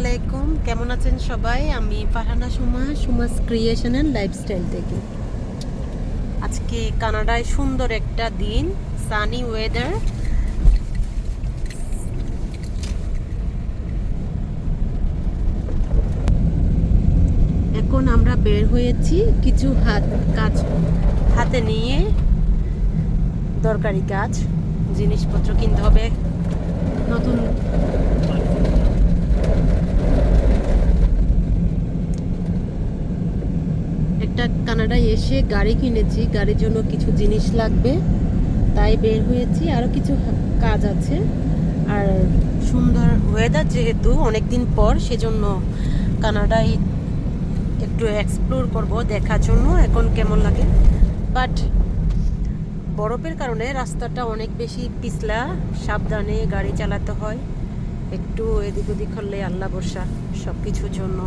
আলাইকুম। কেমন আছেন সবাই? আমি Farhana Suma, Suma's creation and lifestyle থেকে। আজকে কানাডায় সুন্দর একটা দিন সানি ওয়েদার এখন আমরা বের হয়েছি কিছু হাত কাজ, হাতে নিয়ে দরকারি কাজ, জিনিসপত্র কিনতে হবে, নতুন একটা কানাডায় এসে গাড়ি কিনেছি, গাড়ির জন্য কিছু জিনিস লাগবে, তাই বের হয়েছি আরও কিছু কাজ আছে। আর সুন্দর ওয়েদার যেহেতু অনেক দিন পর, সেজন্য কানাডায় একটু এক্সপ্লোর করব দেখার জন্য, এখন কেমন লাগে? বাট বরফের কারণে রাস্তাটা অনেক বেশি পিছলা, সাবধানে গাড়ি চালাতে হয়। একটু এদিক ওদিক হলে আল্লাহ বর্ষা সব কিছুর জন্য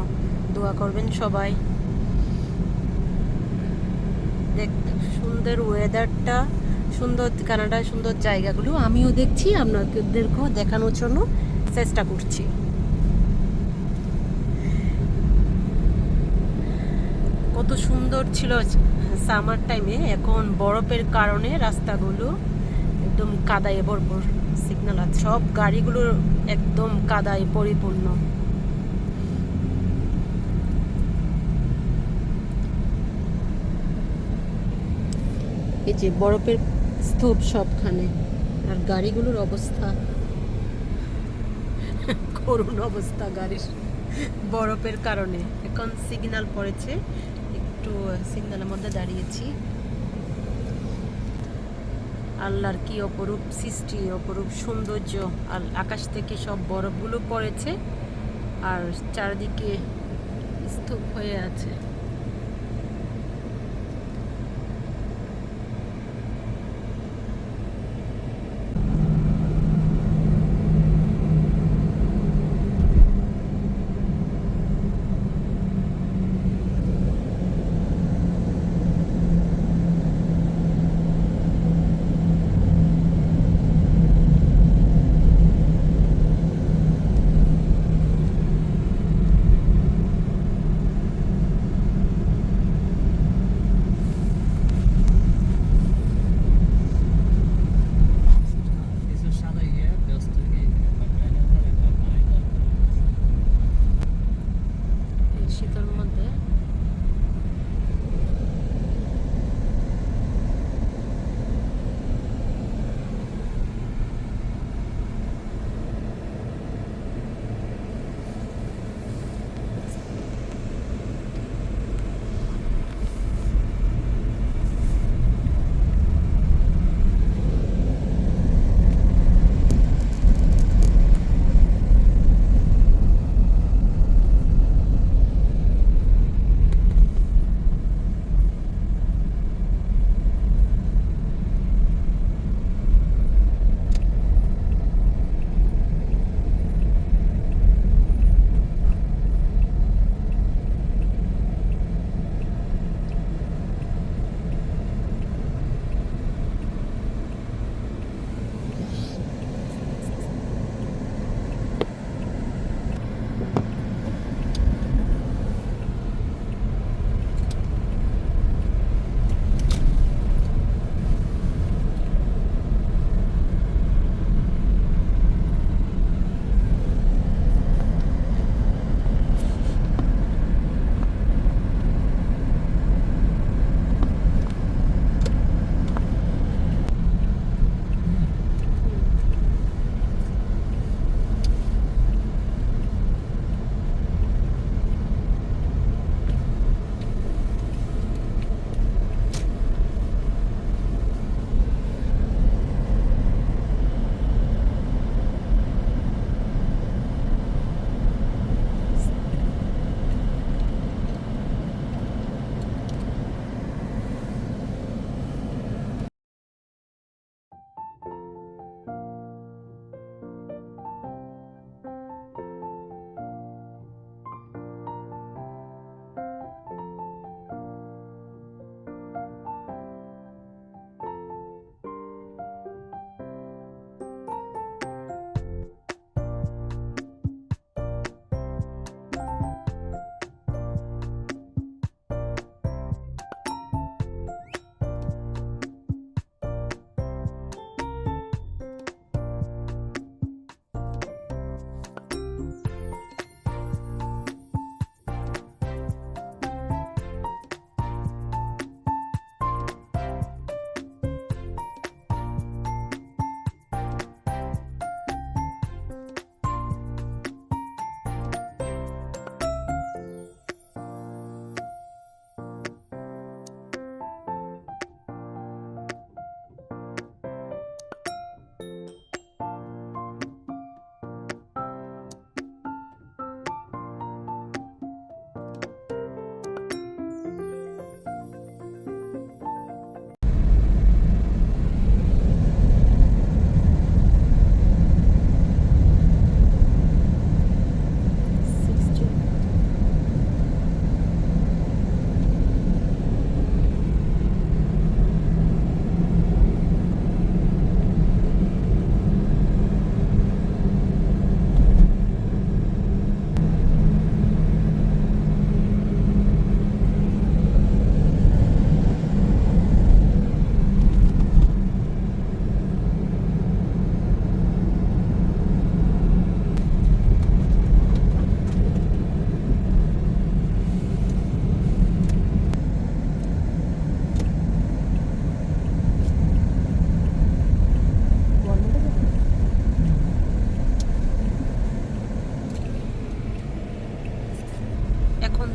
দোয়া করবেন সবাই। দেখতে সুন্দর ওয়েদারটা সুন্দর কানাডার সুন্দর জায়গাগুলো। আমিও দেখছি, আপনাদেরকেও দেখানোর জন্য চেষ্টা করছি। কত সুন্দর ছিল সামার টাইমে এখন বরফের কারণে রাস্তাগুলো একদম কাদায় ভরপুর। সিগন্যাল আছে। সব গাড়িগুলো একদম কাদায় পরিপূর্ণ। এই যে বরফের স্তূপ সবখানে। আর গাড়িগুলোর অবস্থা। করুণ অবস্থা গাড়ির বরফের কারণে। এখন সিগন্যাল পড়েছে। একটু সিগনালের মধ্যে দাঁড়িয়েছি। আল্লাহর কি অপরূপ সৃষ্টি, অপরূপ সৌন্দর্য। আর আকাশ থেকে সব বরফগুলো পড়েছে। আর চারদিকে স্তূপ হয়ে আছে।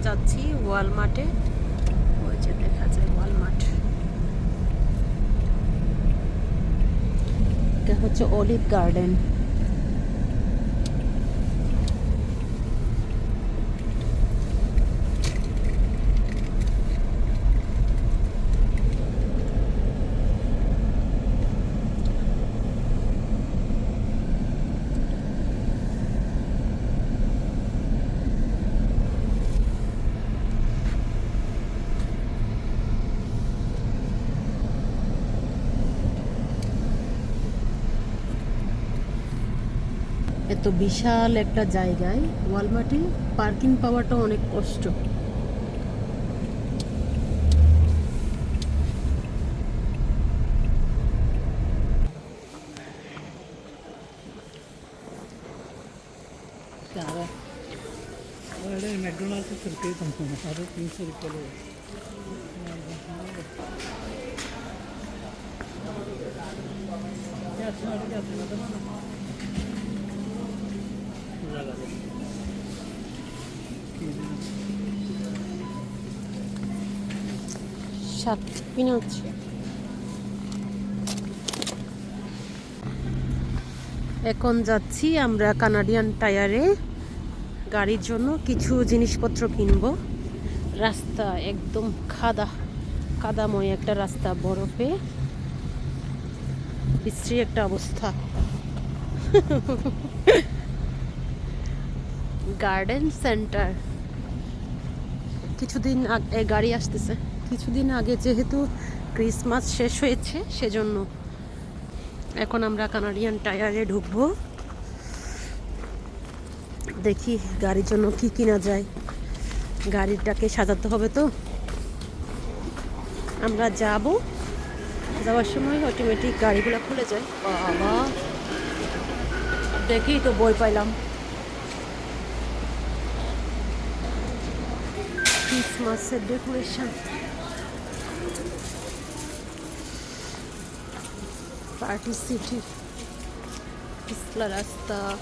যাচ্ছি ওয়ালমার্টে। ওই যে দেখা যায় ওয়ালমার্ট। এটা হচ্ছে অলিভ গার্ডেন। তো বিশাল একটা জায়গায় ওয়ালমার্টে পার্কিং পাওয়াটা অনেক কষ্ট। সাত এখন যাচ্ছি আমরা কানাডিয়ান টায়ারে। গাড়ির জন্য কিছু জিনিসপত্র কিনবো। রাস্তা একদম খাদা কাদাময় একটা রাস্তা বরফে। বিশ্রী একটা অবস্থা। গার্ডেন সেন্টার কিছুদিন আগে গাড়ি আসতেছে। কিছুদিন আগে যেহেতু ক্রিসমাস শেষ হয়েছে, সেজন্য এখন আমরা কানাডিয়ান টায়ারে ঢুকবো। দেখি গাড়ির জন্য কি কিনা যায়। গাড়িটাকে সাজাতে হবে তো। আমরা যাব। যাওয়ার সময় অটোমেটিক গাড়িগুলো খুলে যায়। বাবা! দেখি তো বই পাইলাম। Christmas decoration. Party City. Isla Rasta. Uh,